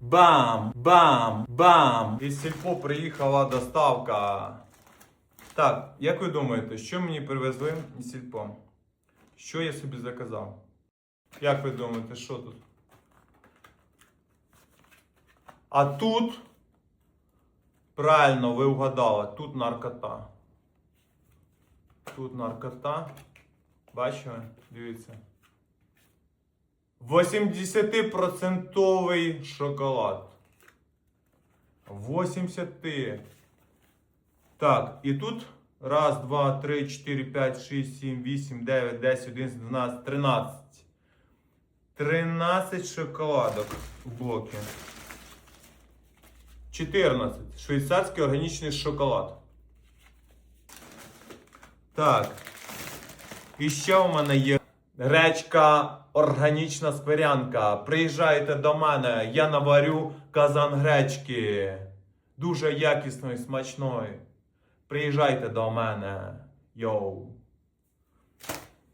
Бам! Бам! Бам! Із сільпо приїхала доставка. Так, як ви думаєте, що мені привезли із сільпо? Що я собі заказав? Як ви думаєте, що тут? А тут, правильно, ви вгадали, тут наркота. Тут наркота. Бачили? Дивіться. 80% шоколад. 80. Так, і тут раз, два, три, чотири, п'ять, шість, сім, вісім, дев'ять, десять, одинадцять, дванадцять, тринадцять. 13 шоколадок в блокі. 14. Швейцарський органічний шоколад. Так. І ще у мене є гречка органічна спирянка. Приїжджайте до мене, я наварю казан гречки. Дуже якісної, смачної. Приїжджайте до мене. Йоу.